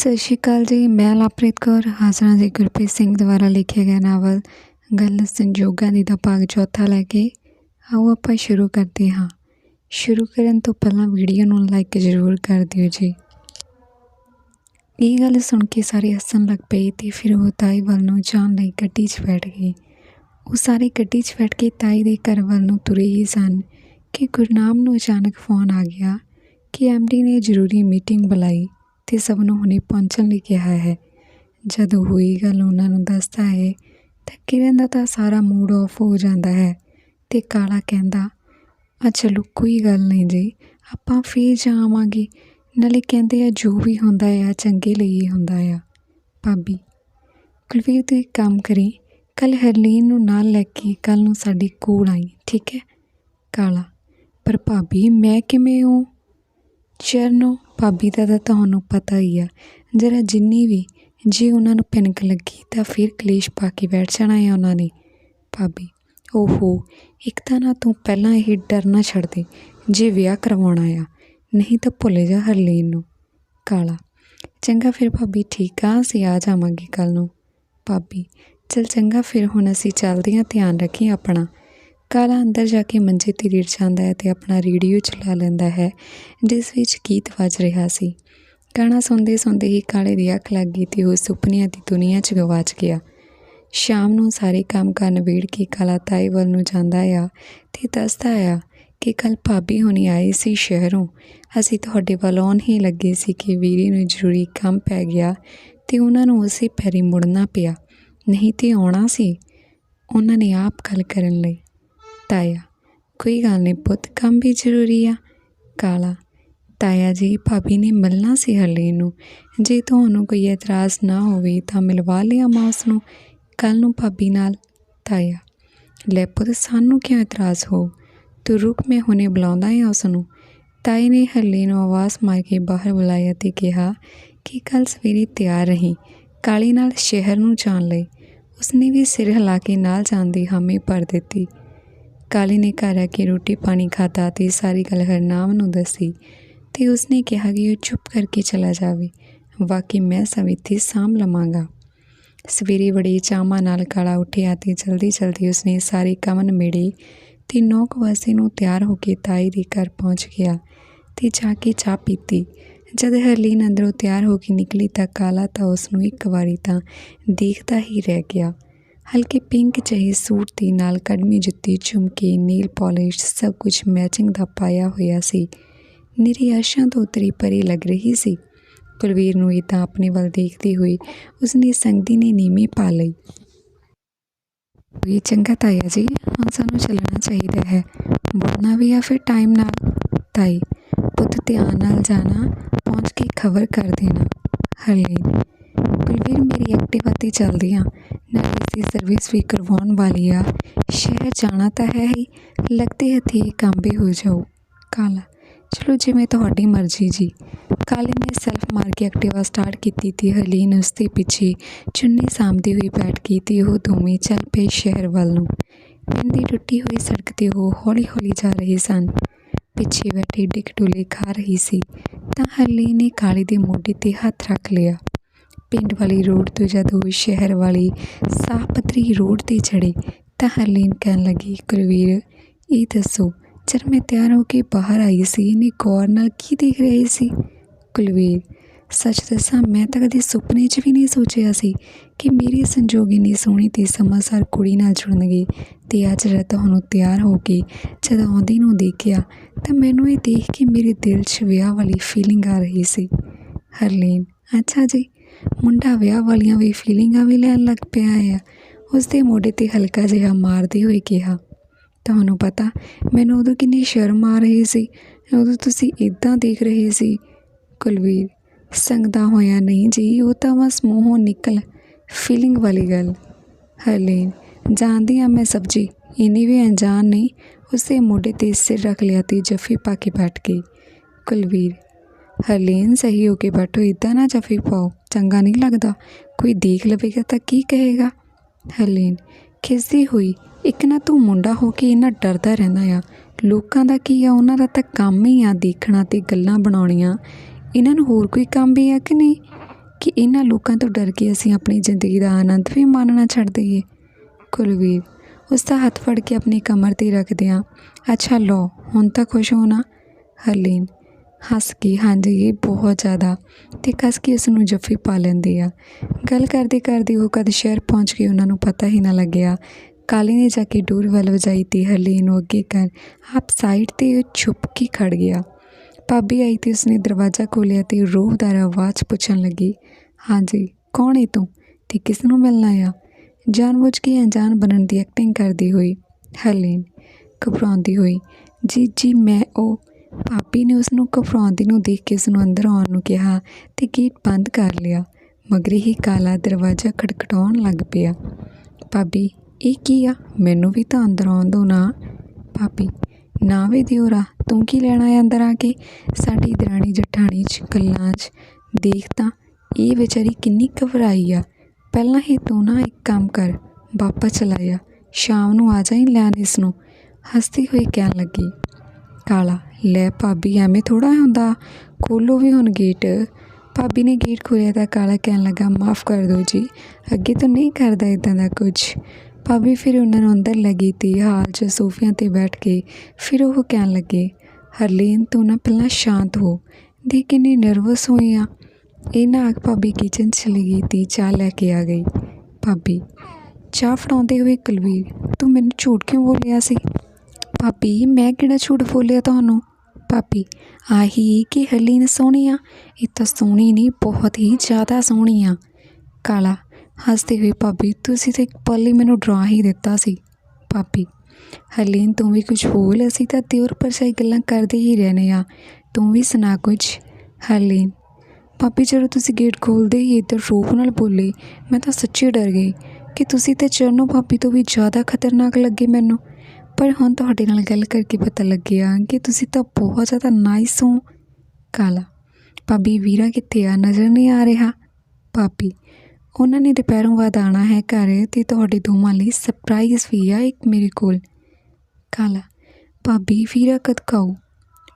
ਸਤਿ ਸ਼੍ਰੀ ਅਕਾਲ ਜੀ। ਮੈਂ ਲਵਪ੍ਰੀਤ ਕੌਰ, ਹਾਜ਼ਰ ਜੀ ਗੁਰਪ੍ਰੀਤ ਸਿੰਘ ਦੁਆਰਾ ਲਿਖਿਆ ਗਿਆ ਨਾਵਲ ਗੱਲ ਸੰਜੋਗਾਂ ਦੀ ਦਾ ਭਾਗ ਚੌਥਾ ਲੈ ਕੇ। ਆਓ ਆਪਾਂ ਸ਼ੁਰੂ ਕਰਦੇ ਹਾਂ। ਸ਼ੁਰੂ ਕਰਨ ਤੋਂ ਪਹਿਲਾਂ ਵੀਡੀਓ ਨੂੰ ਲਾਈਕ ਜ਼ਰੂਰ ਕਰ ਦਿਓ ਜੀ। ਇਹ ਗੱਲ ਸੁਣ ਕੇ ਸਾਰੇ ਹੱਸਣ ਲੱਗ ਪਏ ਤੇ ਫਿਰ ਉਹ ਤਾਈ ਵੱਲ ਨੂੰ ਜਾਣ ਲਈ ਗੱਡੀ 'ਚ ਬੈਠ ਗਏ। ਉਹ ਸਾਰੇ ਗੱਡੀ 'ਚ ਬੈਠ ਕੇ ਤਾਈ ਦੇ ਘਰ ਵੱਲ ਨੂੰ ਤੁਰੇ ਹੀ ਸਨ ਕਿ ਗੁਰਨਾਮ ਨੂੰ ਅਚਾਨਕ ਫੋਨ ਆ ਗਿਆ ਕਿ ਐਮਡੀ ਨੇ ਜ਼ਰੂਰੀ ਮੀਟਿੰਗ ਬੁਲਾਈ। ਤੇ ਸਭ ਨੂੰ ਹੁਣੇ ਪਹੁੰਚਣ ਲਈ ਕਿਹਾ ਹੈ। ਜਦੋਂ ਹੋਈ ਗੱਲ ਉਹਨਾਂ ਨੂੰ ਦੱਸਦਾ ਹੈ ਤਾਂ ਕਿਰਨ ਦਾ ਤਾਂ ਸਾਰਾ ਮੂਡ ਆਫ ਹੋ ਜਾਂਦਾ ਹੈ ਤੇ ਕਾਲਾ ਕਹਿੰਦਾ ਆ ਚਲੋ, ਕੋਈ ਗੱਲ ਨਹੀਂ ਜੀ, ਆਪਾਂ ਫੇਰ ਜਾਵਾਂਗੇ। ਨਾਲੇ ਕਹਿੰਦੇ ਆ ਜੋ ਵੀ ਹੁੰਦਾ ਆ, ਚੰਗੇ ਲਈ ਹੀ ਹੁੰਦਾ ਆ। ਭਾਬੀ ਕੁਲਵੀਰ ਤੂੰ ਇੱਕ ਕੰਮ ਕਰੀ ਕੱਲ ਹਰਲੀਨ ਨੂੰ ਨਾਲ ਲੈ ਕੇ ਕੱਲ ਨੂੰ ਸਾਡੇ ਕੋਲ ਆਈ, ਠੀਕ ਹੈ? ਕਾਲਾ, ਪਰ ਭਾਬੀ, ਮੈਂ ਕਿਵੇਂ ਹੂੰ ਚਰਨੋ ਭਾਬੀ ਦਾ ਤਾਂ ਤੁਹਾਨੂੰ ਪਤਾ ਹੀ ਆ। ਜਰਾ ਜਿੰਨੀ ਵੀ ਜੇ ਉਹਨਾਂ ਨੂੰ ਭਿਣਕ ਲੱਗੀ ਤਾਂ ਫਿਰ ਕਲੇਸ਼ ਪਾ ਕੇ ਬੈਠ ਜਾਣਾ ਹੈ ਉਹਨਾਂ ਨੇ। ਭਾਬੀ, ਓਹੋ, ਇੱਕ ਤਾਂ ਨਾ ਤੂੰ ਪਹਿਲਾਂ ਇਹ ਡਰ ਨਾ ਛੱਡ ਦੇ, ਜੇ ਵਿਆਹ ਕਰਵਾਉਣਾ ਆ, ਨਹੀਂ ਤਾਂ ਭੁੱਲ ਜਾ ਹਰਲੀਨ ਨੂੰ। ਕਾਲਾ, ਚੰਗਾ ਫਿਰ ਭਾਬੀ ਠੀਕ ਆ, ਅਸੀਂ ਆ ਜਾਵਾਂਗੇ ਕੱਲ ਨੂੰ। ਭਾਬੀ, ਚਲ ਚੰਗਾ ਫਿਰ ਹੁਣ ਅਸੀਂ ਚੱਲਦੇ ਹਾਂ, ਧਿਆਨ ਰੱਖੀ ਆਪਣਾ। ਕਾਲਾ ਅੰਦਰ ਜਾ ਕੇ ਮੰਜੇ ਤੇ ਲੇਟ ਜਾਂਦਾ ਹੈ ਤੇ ਆਪਣਾ ਰੇਡੀਓ ਚਲਾ ਲੈਂਦਾ ਹੈ, ਜਿਸ ਵਿੱਚ ਗੀਤ ਵੱਜ ਰਿਹਾ ਸੀ। ਗਾਣਾ ਸੁਣਦੇ ਸੁਣਦੇ ਹੀ ਕਾਲੇ ਦੀ ਅੱਖ ਲੱਗ ਗਈ ਤੇ ਉਹ ਸੁਪਨਿਆਂ ਦੀ ਦੁਨੀਆ 'ਚ ਗਵਾਚ ਗਿਆ। ਸ਼ਾਮ ਨੂੰ ਸਾਰੇ ਕੰਮ ਕਰ ਨਵੇੜ ਕੇ ਕਾਲਾ ਤਾਈ ਵੱਲ ਨੂੰ ਜਾਂਦਾ ਆ ਤੇ ਦੱਸਦਾ ਆ ਕਿ ਕੱਲ ਭਾਬੀ ਹੋਣੀ ਆਈ ਸੀ ਸ਼ਹਿਰੋਂ। ਅਸੀਂ ਤੁਹਾਡੇ ਵੱਲ ਆਉਣ ਹੀ ਲੱਗੇ ਸੀ ਕਿ ਵੀਰੇ ਨੂੰ ਜ਼ਰੂਰੀ ਕੰਮ ਪੈ ਗਿਆ ਤੇ ਉਹਨਾਂ ਨੂੰ ਉਸੇ ਪੈਰੀ ਮੁੜਨਾ ਪਿਆ। ਨਹੀਂ ਤੇ ਆਉਣਾ ਸੀ। ਉਹਨਾਂ ਨੇ ਆਪ ਗੱਲ ਕਰਨ ਲਈ ਤਾਇਆ। ਕੋਈ ਗੱਲ ਨਹੀਂ ਪੁੱਤ, ਕੰਮ ਵੀ ਜ਼ਰੂਰੀ ਆ। ਕਾਲਾ, ਤਾਇਆ ਜੀ, ਭਾਬੀ ਨੇ ਮਿਲਣਾ ਸੀ ਹਰਲੀਨ ਨੂੰ ਜੇ ਤੁਹਾਨੂੰ ਕੋਈ ਇਤਰਾਜ਼ ਨਾ ਹੋਵੇ ਤਾਂ ਮਿਲਵਾ ਲਿਆ ਮਾਂ ਉਸ ਨੂੰ ਕੱਲ ਨੂੰ ਭਾਬੀ ਨਾਲ। ਤਾਇਆ, ਲੈ ਪੁੱਤ, ਸਾਨੂੰ ਕਿਉਂ ਇਤਰਾਜ਼ ਹੋ? ਤੂੰ ਰੁਕ, ਮੈਂ ਹੁਣੇ ਬੁਲਾਉਂਦਾ ਹਾਂ ਉਸ ਨੂੰ ਤਾਈ ਨੇ ਹਰਲੀਨ ਨੂੰ ਆਵਾਜ਼ ਮਾਰ ਕੇ ਬਾਹਰ ਬੁਲਾਇਆ ਤੇ ਕਿਹਾ ਕਿ ਕੱਲ ਸਵੇਰੇ ਤਿਆਰ ਰਹੀ। ਕਾਲੀ ਨਾਲ ਸ਼ਹਿਰ ਨੂੰ ਜਾਣ ਲਈ। ਉਸਨੇ ਵੀ ਸਿਰ ਹਿਲਾ ਕੇ ਨਾਲ ਜਾਣ ਦੀ ਹਾਮੀ ਭਰ ਦਿੱਤੀ। ਕਾਲੀ ਨੇ ਘਰ ਆ ਕੇ ਰੋਟੀ ਪਾਣੀ ਖਾਧਾ ਤੇ ਸਾਰੀ ਗੱਲ ਹਰਨਾਮ ਨੂੰ ਦੱਸੀ ਤੇ ਉਸਨੇ ਕਿਹਾ ਕਿ ਉਹ ਚੁੱਪ ਕਰਕੇ ਚਲਾ ਜਾਵੇ। ਬਾਕੀ ਮੈਂ ਸਭ ਇੱਥੇ ਸਾਂਭ ਲਵਾਂਗਾ। ਸਵੇਰੇ ਬੜੀ ਚਾਵਾਂ ਨਾਲ ਕਾਲਾ ਉੱਠਿਆ ਤੇ ਜਲਦੀ ਜਲਦੀ ਉਸਨੇ ਸਾਰੇ ਕੰਮ ਨਿਬੇੜੇ ਤੇ ਨੌ ਕੁ ਵਜੇ ਨੂੰ ਤਿਆਰ ਹੋ ਕੇ ਤਾਈ ਦੇ ਘਰ ਪਹੁੰਚ ਗਿਆ ਤੇ ਜਾ ਕੇ ਚਾਹ ਪੀਤੀ। ਜਦ ਹਰਲੀਨ ਅੰਦਰੋਂ ਤਿਆਰ ਹੋ ਕੇ ਨਿਕਲੀ ਤਾਂ ਕਾਲਾ ਤਾਂ ਉਸ ਨੂੰ ਇੱਕ ਵਾਰੀ ਤਾਂ ਦੇਖਦਾ ਹੀ ਰਹਿ ਗਿਆ। ਹਲਕੇ ਪਿੰਕ ਜਿਹੇ ਸੂਟ ਦੇ ਨਾਲ ਕੜਮੀ ਜੁੱਤੀ, ਝੁਮਕੇ, ਨੀਲ ਪਾਲਿਸ਼, ਸਭ ਕੁਝ ਮੈਚਿੰਗ ਦਾ ਪਾਇਆ ਹੋਇਆ ਸੀ। ਨਿਰੀ ਆਸ਼ਾਂ ਤੋਂ ਉਤਰੀ ਪਰੇ ਲੱਗ ਰਹੀ ਸੀ। ਕੁਲਵੀਰ ਨੂੰ ਇਹ ਤਾਂ ਆਪਣੇ ਵੱਲ ਦੇਖਦੀ ਹੋਈ ਉਸਨੇ ਸੰਗਦੀ ਨੇ ਨੀਮੀ ਪਾ ਲਈ। ਇਹ ਚੰਗਾ ਤਾਇਆ ਜੀ, ਹੁਣ ਸਾਨੂੰ ਚੱਲਣਾ ਚਾਹੀਦਾ ਹੈ। ਮੁੜਨਾ ਵੀ ਆ ਫਿਰ ਟਾਈਮ ਨਾਲ। ਤਾਈ, ਪੁੱਤ ਧਿਆਨ ਨਾਲ ਜਾਣਾ, ਪਹੁੰਚ ਕੇ ਖਬਰ ਕਰ ਦੇਣਾ। ਹਰਲੀਨ ਕੁਲਵੀਰ ਮੇਰੀ ਐਕਟਿਵਾ ਤੇ ਚੱਲਦੀ ਹਾਂ ਨਾਲੇ ਸੀ ਸਰਵਿਸ ਵੀ ਕਰਵਾਉਣ ਵਾਲੀ ਆ। ਸ਼ਹਿਰ ਜਾਣਾ ਤਾਂ ਹੈ ਹੀ, ਲੱਗਦੇ ਹੱਥੀ ਕੰਮ ਵੀ ਹੋ ਜਾਊ। ਕਾਲਾ, ਚਲੋ ਜਿਵੇਂ ਤੁਹਾਡੀ ਮਰਜ਼ੀ ਜੀ। ਕਾਲੇ ਨੇ ਸੈਲਫ ਮਾਰ ਕੇ ਐਕਟਿਵਾ ਸਟਾਰਟ ਕੀਤੀ ਤੇ, ਹਰਲੀਨ ਉਸ ਦੇ ਪਿੱਛੇ ਚੁੰਨੀ ਸਾਂਭਦੀ ਹੋਈ ਬੈਠ ਗਈ ਤੇ, ਉਹ ਦੋਵੇਂ ਚੱਲ ਪਏ ਸ਼ਹਿਰ ਵੱਲ ਨੂੰ। ਪਿੰਡ ਦੀ ਟੁੱਟੀ ਹੋਈ ਸੜਕ ਤੇ ਉਹ ਹੌਲੀ ਹੌਲੀ ਜਾ ਰਹੇ ਸਨ। ਪਿੱਛੇ ਬੈਠੀ ਡਿਕ ਡੁਲੇ ਖਾ ਰਹੀ ਸੀ, ਤਾਂ ਹਰਲੀਨ ਨੇ ਕਾਲੇ ਦੇ ਮੋਢੇ ਤੇ ਹੱਥ ਰੱਖ ਲਿਆ। ਪਿੰਡ ਵਾਲੀ ਰੋਡ ਤੋਂ ਜਦ ਉਹ ਸ਼ਹਿਰ ਵਾਲੀ ਸਾਫ਼ ਪੱਧਰੀ ਰੋਡ ਤੇ ਚੜ੍ਹੇ ਤਾਂ ਹਰਲੀਨ ਕਹਿਣ ਲੱਗੀ, ਕੁਲਵੀਰ, ਇਹ ਦੱਸੋ, ਜਦ ਮੈਂ ਤਿਆਰ ਹੋ ਕੇ ਬਾਹਰ ਆਈ ਸੀ, ਇਹਨੇ ਗੌਰ ਨਾਲ ਕੀ ਦੇਖ ਰਹੀ ਸੀ? ਕੁਲਵੀਰ, ਸੱਚ ਦੱਸਾਂ, ਮੈਂ ਤਾਂ ਕਦੇ ਸੁਪਨੇ 'ਚ ਵੀ ਨਹੀਂ ਸੋਚਿਆ ਸੀ ਕਿ ਮੇਰੀ ਸੰਜੋਗ ਇੰਨੀ ਸੋਹਣੀ ਤੇ ਸਮਾਸਾਰ ਕੁੜੀ ਨਾਲ ਜੁੜਨਗੇ ਤੇ ਅੱਜ ਜਦ ਤੁਹਾਨੂੰ ਤਿਆਰ ਹੋ ਕੇ ਜਦੋਂ ਆਉਂਦੀ ਨੂੰ ਦੇਖਿਆ ਤਾਂ ਮੈਨੂੰ ਇਹ ਦੇਖ ਕੇ ਮੇਰੇ ਦਿਲ 'ਚ ਵਿਆਹ ਵਾਲੀ ਫੀਲਿੰਗ ਆ ਰਹੀ ਸੀ। ਹਰਲੀਨ, ਅੱਛਾ ਜੀ ਮੁੰਡਾ ਵਿਆਹ ਵਾਲੀਆਂ ਵੀ ਫੀਲਿੰਗਾਂ ਵੀ ਲੈਣ ਲੱਗ ਪਿਆ ਆ। ਉਸਦੇ ਮੋਢੇ ਤੇ ਹਲਕਾ ਜਿਹਾ ਮਾਰਦੇ ਹੋਏ ਕਿਹਾ, ਤੁਹਾਨੂੰ ਪਤਾ, ਮੈਨੂੰ ਉਦੋਂ ਕਿੰਨੀ ਸ਼ਰਮ ਆ ਰਹੀ ਸੀ, ਉਦੋਂ ਤੁਸੀਂ ਇਦਾਂ ਦੇਖ ਰਹੇ ਸੀ। ਕੁਲਵੀਰ, ਸੰਗਦਾ ਹੋਇਆ ਨਹੀਂ ਜੀ, ਉਹ ਤਾਂ ਬਸ ਮੂੰਹੋਂ ਨਿਕਲ ਫੀਲਿੰਗ ਵਾਲੀ ਗੱਲ। ਹਰਲੀਨ ਜਾਣਦੀ ਆ ਮੈਂ ਸਬਜੀ, ਇਨੀ ਵੀ ਅਣਜਾਣ ਨਹੀਂ। ਉਸੇ ਮੋਢੇ ਤੇ ਸਿਰ ਰੱਖ ਲਿਆ ਤੇ ਜੱਫੀ ਪਾ ਕੇ ਬੈਠ ਗਈ। ਕੁਲਵੀਰ ਹਰਲੀਨ ਸਹੀ ਹੋ ਕੇ ਬੈਠੋ ਇਦਾਂ ਨਾ ਜੱਫੀ ਪਾਓ। ਚੰਗਾ ਨਹੀਂ ਲੱਗਦਾ। ਕੋਈ ਦੇਖ ਲਵੇਗਾ ਤਾਂ ਕੀ ਕਹੇਗਾ? ਹਰਲੀਨ ਖਿਸਦੀ ਹੋਈ, ਇੱਕ ਨਾ ਤੂੰ ਮੁੰਡਾ ਹੋ ਕੇ ਇੰਨਾ ਡਰਦਾ ਰਹਿੰਦਾ ਆ। ਲੋਕਾਂ ਦਾ ਕੀ ਆ, ਉਹਨਾਂ ਦਾ ਤਾਂ ਕੰਮ ਹੀ ਆ ਦੇਖਣਾ ਤੇ ਗੱਲਾਂ ਬਣਾਉਣੀਆਂ। ਇਹਨਾਂ ਨੂੰ ਹੋਰ ਕੋਈ ਕੰਮ ਵੀ ਆ ਕਿ ਨਹੀਂ? ਕਿ ਇਹਨਾਂ ਲੋਕਾਂ ਤੋਂ ਡਰ ਕੇ ਅਸੀਂ ਆਪਣੀ ਜ਼ਿੰਦਗੀ ਦਾ ਆਨੰਦ ਵੀ ਮਾਣਨਾ ਛੱਡ ਦਈਏ? ਕੁਲਵੀਰ, ਉਸ ਦਾ ਹੱਥ ਫੜ ਕੇ ਆਪਣੀ ਕਮਰ 'ਤੇ ਰੱਖਦਿਆਂ, ਅੱਛਾ ਲਓ, ਹੁਣ ਤਾਂ ਖੁਸ਼ ਹੋਣਾ। ਨਾ ਹਰਲੀਨ ਹੱਸ ਕੇ ਹਾਂਜੀ ਬਹੁਤ ਜ਼ਿਆਦਾ ਅਤੇ ਕੱਸ ਕੇ ਉਸ ਨੂੰ ਜੱਫੀ ਪਾ ਲੈਂਦੀ ਆ। ਗੱਲ ਕਰਦੇ ਕਰਦੇ ਉਹ ਕਦੇ ਸ਼ਹਿਰ ਪਹੁੰਚ ਗਏ ਉਹਨਾਂ ਨੂੰ ਪਤਾ ਹੀ ਨਾ ਲੱਗਿਆ। ਕਾਲੀ ਨੇ ਜਾ ਕੇ ਡੋਰ ਵੱਲ ਵਜਾਈ ਅਤੇ ਹਰਲੀਨ ਨੂੰ ਅੱਗੇ ਕਰ, ਆਪ ਸਾਈਡ ਤੇ ਉਹ ਛੁਪ ਕੇ ਖੜ ਗਿਆ। ਭਾਬੀ ਆਈ ਤੇ ਉਸਨੇ ਦਰਵਾਜ਼ਾ ਖੋਲ੍ਹਿਆ ਤੇ ਰੋਹਦਾਰ ਆਵਾਜ਼ ਪੁੱਛਣ ਲੱਗੀ, ਹਾਂਜੀ, ਕੌਣ ਏ ਤੂੰ? ਤੇ ਕਿਸ ਨੂੰ ਮਿਲਣਾ ਆ ਜਾਣਬੁੱਝ ਕੇ ਅਣਜਾਣ ਬਣਨ ਦੀ ਐਕਟਿੰਗ ਕਰਦੀ ਹੋਈ, ਹਰਲੀਨ ਘਬਰਾਉਂਦੀ ਹੋਈ, ਜੀ ਜੀ, ਮੈਂ ਉਹ ਭਾਬੀ ਨੇ ਉਸਨੂੰ ਘਬਰਾਉਂਦੀ ਨੂੰ ਦੇਖ ਕੇ ਉਸਨੂੰ ਅੰਦਰ ਆਉਣ ਨੂੰ ਕਿਹਾ ਅਤੇ ਗੇਟ ਬੰਦ ਕਰ ਲਿਆ, ਮਗਰੇ ਹੀ ਕਾਲਾ ਦਰਵਾਜ਼ਾ ਖੜਖੜਾਉਣ ਲੱਗ ਪਿਆ। ਭਾਬੀ, ਇਹ ਕੀ ਆ? ਮੈਨੂੰ ਵੀ ਤਾਂ ਅੰਦਰ ਆਉਣ ਦੋ ਨਾ। ਭਾਬੀ, ਨਾ ਵੇ ਦਿਓਰਾ, ਤੂੰ ਕੀ ਲੈਣਾ ਹੈ ਅੰਦਰ ਆ ਕੇ? ਸਾਡੀ ਦਰਾਣੀ ਜਠਾਣੀ 'ਚ, ਗੱਲਾਂ 'ਚ। ਦੇਖ ਤਾਂ, ਇਹ ਵਿਚਾਰੀ ਕਿੰਨੀ ਘਬਰਾਈ ਆ। ਪਹਿਲਾਂ ਹੀ ਤੂੰ ਨਾ ਇੱਕ ਕੰਮ ਕਰ, ਵਾਪਸ ਚਲਾ ਜਾ ਸ਼ਾਮ ਨੂੰ ਆ ਜਾਈਂ ਲੈਣ ਇਸ ਨੂੰ। ਹੱਸਦੀ ਹੋਈ ਕਹਿਣ ਲੱਗੀ। ਕਾਲਾ ਲੈ ਭਾਬੀ, ਐਵੇਂ ਥੋੜਾ ਹੁੰਦਾ? ਖੋਲੋ ਵੀ ਹੁਣ ਗੇਟ ਭਾਬੀ ਨੇ ਗੇਟ ਖੋਲ੍ਹਿਆ ਤਾਂ ਕਾਲਾ ਕਹਿਣ ਲੱਗਾ, ਮਾਫ ਕਰ ਦਿਓ ਜੀ। ਅੱਗੇ ਤੋਂ ਨਹੀਂ ਕਰਦਾ ਇਦਾਂ ਦਾ ਕੁਝ ਭਾਬੀ ਫਿਰ ਉਹਨਾਂ ਨੂੰ ਅੰਦਰ ਲੱਗੀ ਤੀ ਹਾਲ 'ਚ ਸੋਫਿਆਂ 'ਤੇ ਬੈਠ ਕੇ ਫਿਰ ਉਹ ਕਹਿਣ ਲੱਗੇ, ਹਰਲੀਨ, ਤੂੰ ਨਾ ਪਹਿਲਾਂ ਸ਼ਾਂਤ ਹੋ। ਦੇ ਕਿੰਨੀ ਨਰਵਸ ਹੋਈ ਆ। ਇਹ ਨਾ ਆਖ ਭਾਬੀ ਕਿਚਨ 'ਚ ਚਲੀ ਗਈ ਤੀ ਚਾਹ ਲੈ ਕੇ ਆ ਗਈ। ਭਾਬੀ, ਚਾਹ ਫੜਾਉਂਦੇ ਹੋਏ ਕੁਲਵੀਰ, ਤੂੰ ਮੈਨੂੰ ਝੂਠ ਕਿਉਂ ਬੋਲਿਆ ਸੀ? ਭਾਬੀ, ਮੈਂ ਕਿਹੜਾ ਝੂਠ ਬੋਲਿਆ ਤੁਹਾਨੂੰ? ਭਾਬੀ, ਆਹੀ ਕਿ ਹਰਲੀਨ ਸੋਹਣੀ ਆ ਇਹ ਤਾਂ ਸੋਹਣੀ ਨਹੀਂ ਬਹੁਤ ਹੀ ਜ਼ਿਆਦਾ ਸੋਹਣੀ ਆ ਕਾਲਾ, ਹੱਸਦੇ ਹੋਏ ਭਾਬੀ, ਤੁਸੀਂ ਤਾਂ ਇੱਕ ਪਲ ਲਈ ਮੈਨੂੰ ਡਰਾ ਹੀ ਦਿੱਤਾ ਸੀ। ਭਾਬੀ ਹਰਲੀਨ ਤੂੰ ਵੀ ਕੁਝ ਬੋਲ, ਅਸੀਂ ਤਾਂ ਦਿਓਰ ਪਰਛਾਈ ਗੱਲਾਂ ਕਰਦੇ ਹੀ ਰਹਿੰਦੇ ਆ ਤੂੰ ਵੀ ਸੁਣਾ ਕੁਝ ਹਰਲੀਨ ਭਾਬੀ, ਜਦੋਂ ਤੁਸੀਂ ਗੇਟ ਖੋਲਦੇ ਹੀ ਇੱਧਰ ਰੂਪ ਨਾਲ ਬੋਲੇ, ਮੈਂ ਤਾਂ ਸੱਚੀ ਡਰ ਗਈ ਕਿ ਤੁਸੀਂ ਤੇ ਚਰਨੋ ਭਾਬੀ ਤੋਂ ਵੀ ਜ਼ਿਆਦਾ ਖਤਰਨਾਕ ਲੱਗੇ ਮੈਨੂੰ। ਪਰ ਹੁਣ ਤੁਹਾਡੇ ਨਾਲ ਗੱਲ ਕਰਕੇ ਪਤਾ ਲੱਗਿਆ ਕਿ ਤੁਸੀਂ ਤਾਂ ਬਹੁਤ ਜ਼ਿਆਦਾ ਨਾਈਸ ਹੋ। ਕਾਲਾ, ਭਾਬੀ ਵੀਰਾ ਕਿੱਥੇ ਆ? ਨਜ਼ਰ ਨਹੀਂ ਆ ਰਿਹਾ। ਭਾਬੀ, ਉਹਨਾਂ ਨੇ ਦੁਪਹਿਰੋਂ ਬਾਅਦ ਆਣਾ ਹੈ ਘਰ ਤੇ ਤੁਹਾਡੇ ਦੋਵਾਂ ਲਈ ਸਰਪ੍ਰਾਈਜ਼ ਵੀ ਆ ਇੱਕ ਮੇਰੇ ਕੋਲ। ਕਾਲਾ, ਭਾਬੀ ਵੀਰਾ ਕਦ ਕਾਉ